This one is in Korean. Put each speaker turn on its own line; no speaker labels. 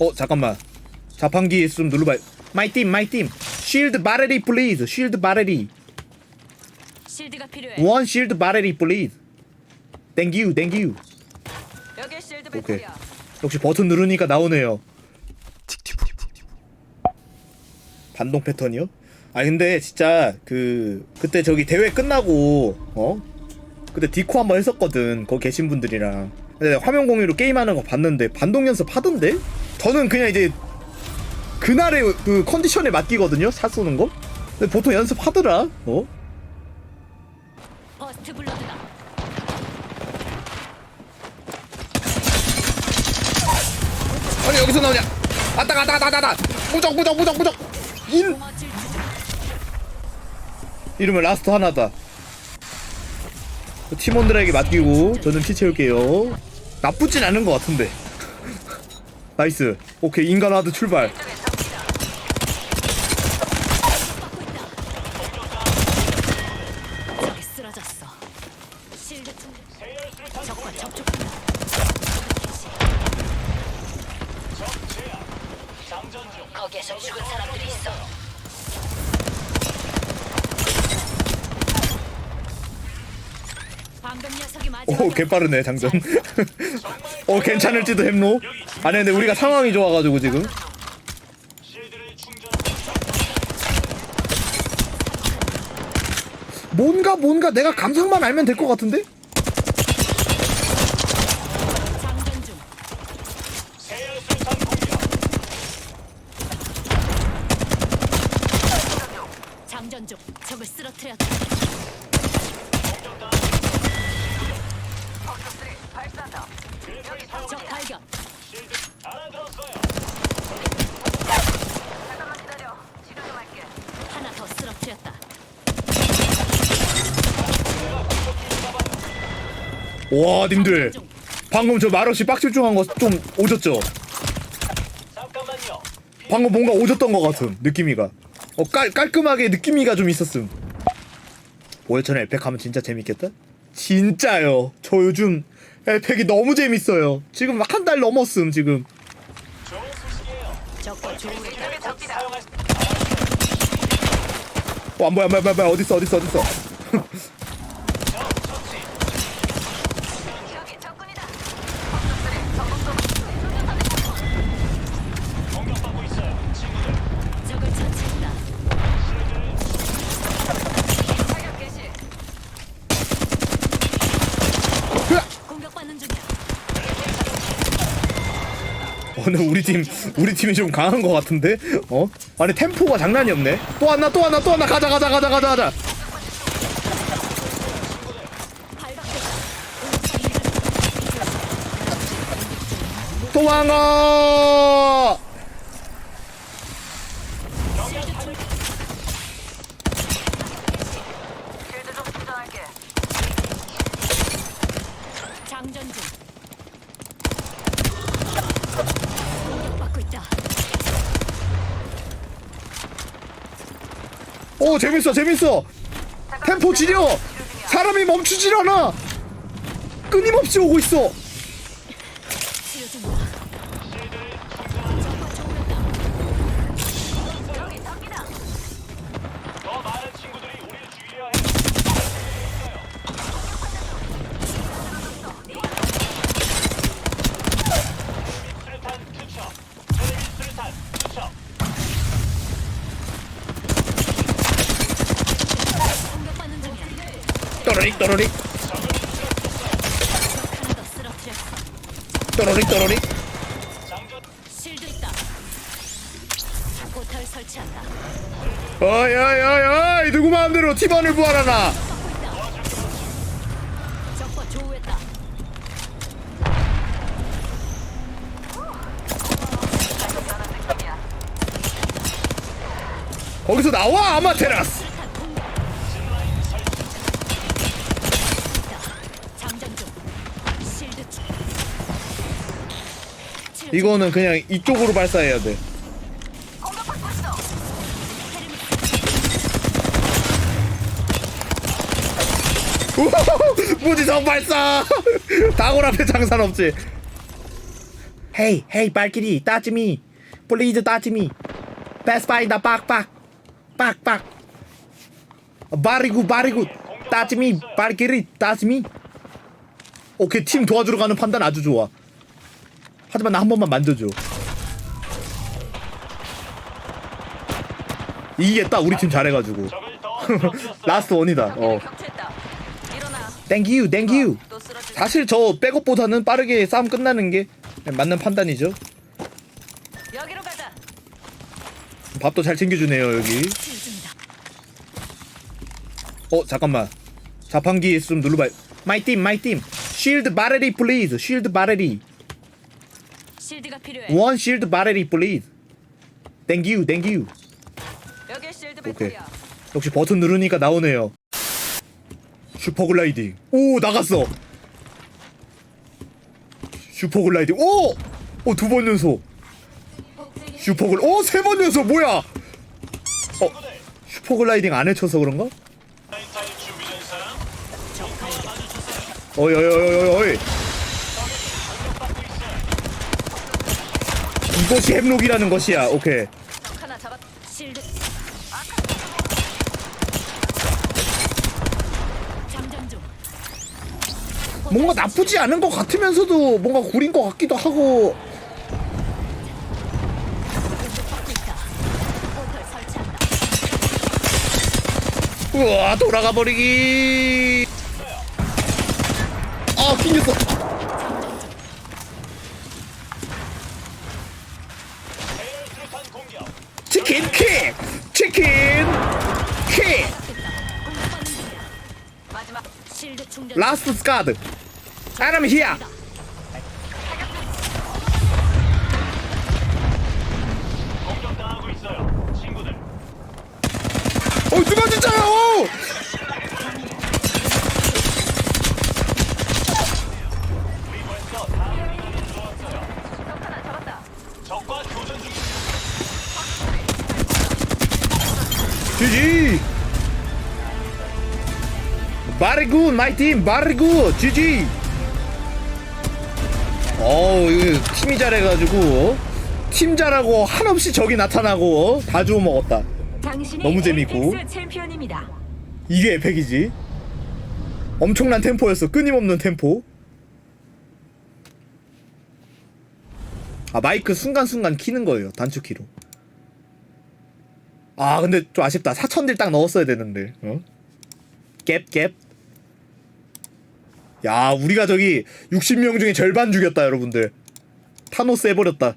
어 잠깐만. 자판기 좀 눌러봐 마이 팀 마이 팀 쉴드 바레리 플리즈 쉴드 바레리
실드가 필요해.
원 쉴드 바레리 플리즈 땡큐 땡큐
여기 실드
오케이.
배터리야.
역시 버튼 누르니까 나오네요. 반동 패턴이요? 아 근데 진짜 그 그때 저기 대회 끝나고 어? 그때 디코 한번 했었거든. 거기 계신 분들이랑. 근데 화면 공유로 게임하는 거 봤는데 반동 연습 하던데 저는 그냥 이제 그날의 그 컨디션에 맡기거든요 샷 쏘는 거 근데 보통 연습하더라 어
버스트 블러드다.
아니 여기서 나오냐 아따 가다 가다 가다 무적 무적 무적 무적 인
질주.
이러면 라스트 하나다. 팀원들에게 맡기고 저는 피 채울게요. 나쁘진 않은 것 같은데. 나이스. 오케이 인간 하드 출발.
거기에서 죽은 사람들이 있어. 방금 녀석이 맞아.
오 개빠르네 장전. 어 괜찮을지도 햄로. 아니 근데 우리가 상황이 좋아가지고 지금. 뭔가 뭔가 내가 감상만 알면 될 것 같은데?
장전 중. 장전 중. 적을 쓰러뜨렸다. 적 발견. 하나 더 쓰러뜨렸다.
와 님들. 방금 저 말없이 빡집중한 거 좀 오졌죠? 방금 뭔가 오졌던 것 같음 느낌이가 어 깔, 깔끔하게 느낌이가 좀 있었음 5회천에 엘팩 하면 진짜 재밌겠다? 진짜요 저 요즘 엘팩이 너무 재밌어요. 지금 한 달 넘었음 지금. 안 보여, 안 보여 어딨어 어딨어 어딨어
적을 처치했다. 공격받는 중이야.
오늘 우리 팀 우리 팀이 좀 강한 것 같은데? 어? 아니 템포가 장난이 없네. 또 하나 또 하나 또 하나. 가자 가자 가자 가자 가자. 도망어
장전 중. 공격받고 있다.
오 재밌어 재밌어. 템포 지려. 사람이 멈추질 않아. 끊임없이 오고 있어
실드 있다. 포탈 설치한다.
어이 어이 어이 누구 마음대로 팀원을 부활하나. 거기서 나와 아마테라스 이거는 그냥 이쪽으로 발사해야 돼! 무지성 발사! 다골 앞에 장산 없지. 헤이 헤이 발길이 따지미. 플리즈 따지미. 베스파이다 빡빡. 빡빡. 바리구 바리구. 따지미 발길이 따지미. 오케이 팀 도와주러 가는 판단 아주 좋아 하지만 나 한 번만 만져줘. 이기겠다 우리 팀 잘해가지고. 라스트 원이다. 어. 땡큐 땡큐. 사실 저 백업보다는 빠르게 싸움 끝나는 게 맞는 판단이죠. 밥도 잘 챙겨주네요 여기. 어 잠깐만. 자판기 좀 눌러봐 마이 팀 마이 팀 쉴드 바레리 플리즈 쉴드 바레리
실드가 필요해.
원 쉴드 바레리 플리즈 땡큐 땡큐
여기 실드
오케이.
배터리야.
역시 버튼 누르니까 나오네요. 슈퍼글라이딩. 오 나갔어. 슈퍼글라이딩. 오! 오두 번 연속. 슈퍼글 오세 번 연속. 뭐야? 어 슈퍼글라이딩 안 해쳐서 그런가? 어이 어이 어이 어이 이것이 햄록이라는 것이야 오케이
적 하나 잡았. 실드. 장전 중.
뭔가 나쁘지 않은 것 같으면서도 뭔가 구린 것 같기도 하고
공격받고 있다. 포털 설치한다.
우와 돌아가 버리기 아 튕겼어 라스트 스카드 사람 히야.
어
누가 진짜요.
우리 벌써
마이 팀 바리굿 GG 어우 이거 팀이 잘해가지고 팀 잘하고 한없이 적이 나타나고 다 주워 먹었다. 너무 재밌고. 이게 에펙이지. 엄청난 템포였어. 끊임없는 템포. 아 마이크 순간순간 키는 거예요 단축키로. 아 근데 좀 아쉽다. 4천딜 딱 넣었어야 되는데 어? 갭갭 야 우리가 저기 60명 중에 절반 죽였다 여러분들. 타노스 해버렸다